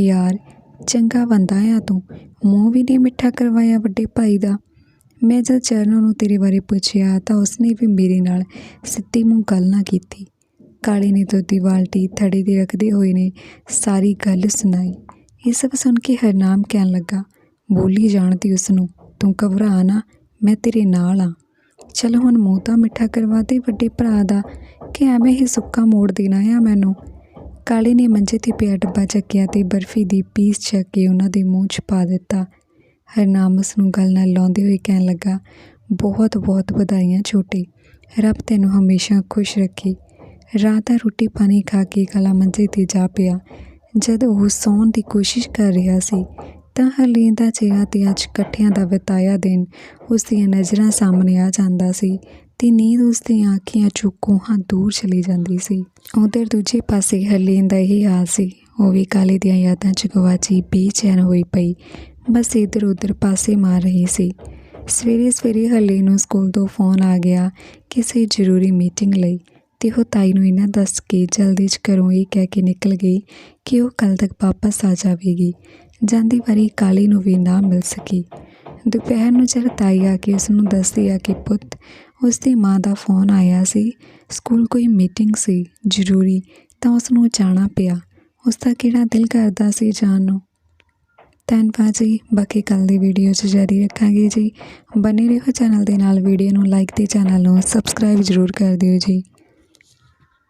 ਯਾਰ, ਚੰਗਾ ਬੰਦਾ ਆ ਤੂੰ। ਮੂੰਹ ਵੀ ਨਹੀਂ ਮਿੱਠਾ ਕਰਵਾਇਆ ਵੱਡੇ ਭਾਈ ਦਾ। ਮੈਂ ਜਦ ਚਰਨੋ ਨੂੰ ਤੇਰੇ ਬਾਰੇ ਪੁੱਛਿਆ ਤਾਂ ਉਸਨੇ ਵੀ ਮੇਰੇ ਨਾਲ ਸਿੱਧੀ ਮੂੰਹ ਗੱਲ ਨਾ ਕੀਤੀ। ਕਾਲੇ ਨੇ ਦੁੱਧ ਦੀ ਬਾਲਟੀ ਥੜੇ ਤੇ ਰੱਖਦੇ ਹੋਏ ਨੇ ਸਾਰੀ ਗੱਲ ਸੁਣਾਈ। ਇਹ ਸਭ ਸੁਣ ਕੇ ਹਰਨਾਮ ਕਹਿਣ ਲੱਗਾ, ਬੋਲੀ ਜਾਣਦੀ ਉਸ ਨੂੰ ਤੂੰ ਘਬਰਾ ਨਾ, ਮੈਂ ਤੇਰੇ ਨਾਲ ਆ। ਚਲ ਹੁਣ ਮੂੰਹ ਤਾਂ ਮਿੱਠਾ ਕਰਵਾ ਦੇ ਵੱਡੇ ਭਰਾ ਦਾ, ਕਿ ਐਵੇਂ ਹੀ ਸੁੱਕਾ ਮੋੜ ਦੇਣਾ ਆ ਮੈਨੂੰ। ਕਾਲੇ ਨੇ ਮੰਜੇ ਤੇ ਪਿਆ ਡੱਬਾ ਚੱਕਿਆ ਤੇ ਬਰਫੀ ਦੀ ਪੀਸ ਚੱਕ ਕੇ ਉਹਨਾਂ ਦੇ ਮੂੰਹ 'ਚ ਪਾ ਦਿੱਤਾ। ਹਰਨਾਮਸ ਨੂੰ ਗੱਲ ਨਾਲ ਲਾਉਂਦੇ ਹੋਏ ਕਹਿਣ ਲੱਗਾ, ਬਹੁਤ ਬਹੁਤ ਵਧਾਈਆਂ ਛੋਟੀ। ਰੱਬ ਤੈਨੂੰ ਹਮੇਸ਼ਾ ਖੁਸ਼ ਰੱਖੇ। ਰਾਤ ਦਾ ਰੋਟੀ ਪਾਣੀ ਖਾ ਕੇ ਕਲਾ ਮੰਜੇ ਤੇ ਜਾ ਪਿਆ। ਜਦ ਉਹ ਸੌਣ ਦੀ ਕੋਸ਼ਿਸ਼ ਕਰ ਰਿਹਾ ਸੀ, ਤਾਂ ਹਰਲੀਨ ਦਾ ਚਿਹਰਾ ਤੇ ਅੱਜ ਇਕੱਠਿਆਂ ਦਾ ਬਿਤਾਇਆ ਦਿਨ ਉਸ ਦੀਆਂ ਨਜ਼ਰਾਂ ਸਾਹਮਣੇ ਆ ਜਾਂਦਾ ਸੀ ਤੇ ਨੀਂਦ ਉਸ ਦੀਆਂ ਅੱਖੀਆਂ ਚੋਂ ਕੋਹਾਂ ਦੂਰ ਚਲੀ ਜਾਂਦੀ ਸੀ। ਉਧਰ ਦੂਜੇ ਪਾਸੇ ਹਰਲੀਨ ਦਾ ਇਹ ਹਾਲ ਸੀ। ਉਹ ਵੀ ਕਾਲੇ ਦੀਆਂ ਯਾਦਾਂ 'ਚ ਗਵਾਚੀ ਬੇਚੈਨ ਹੋਈ ਪਈ। ਬਸ ਇੱਧਰ ਉੱਧਰ ਪਾਸੇ ਮਾਰ ਰਹੀ ਸੀ। ਸਵੇਰੇ ਸਵੇਰੇ ਹਲੇ ਨੂੰ ਸਕੂਲ ਤੋਂ ਫੋਨ ਆ ਗਿਆ ਕਿਸੇ ਜ਼ਰੂਰੀ ਮੀਟਿੰਗ ਲਈ ਤੇ ਉਹ ਤਾਈ ਨੂੰ ਇਹਨਾਂ ਦੱਸ ਕੇ ਜਲਦੀ 'ਚ ਘਰੋਂ ਇਹ ਕਹਿ ਕੇ ਨਿਕਲ ਗਈ ਕਿ ਉਹ ਕੱਲ ਤੱਕ ਵਾਪਸ ਆ ਜਾਵੇਗੀ। ਜਾਂਦੀ ਵਾਰੀ ਕਾਲੀ ਨੂੰ ਵੀ ਨਾ ਮਿਲ ਸਕੀ। ਦੁਪਹਿਰ ਨੂੰ ਜਦ ਤਾਈ ਆ ਕੇ ਉਸ ਨੂੰ ਦੱਸਦੀ ਆ ਕਿ ਪੁੱਤ ਉਸ ਦੀ ਮਾਂ ਦਾ ਫੋਨ ਆਇਆ ਸੀ, ਸਕੂਲ ਕੋਈ ਮੀਟਿੰਗ ਸੀ ਜ਼ਰੂਰੀ ਤਾਂ ਉਸ ਨੂੰ ਜਾਣਾ ਪਿਆ। ਉਸ ਦਾ ਕਿਹੜਾ ਦਿਲ ਕਰਦਾ ਸੀ ਜਾਣ ਨੂੰ? ਧੰਨਵਾਦ ਜੀ। ਬਾਕੀ ਕੱਲ ਦੀ ਵੀਡੀਓ 'ਚ ਜਾਰੀ ਰੱਖਾਂਗੇ ਜੀ। ਬਨੇ ਰਹੋ ਚੈਨਲ ਦੇ ਨਾਲ। ਵੀਡੀਓ ਨੂੰ ਲਾਈਕ ਤੇ ਚੈਨਲ ਨੂੰ ਸਬਸਕ੍ਰਾਈਬ ਜ਼ਰੂਰ ਕਰ ਦਿਓ ਜੀ।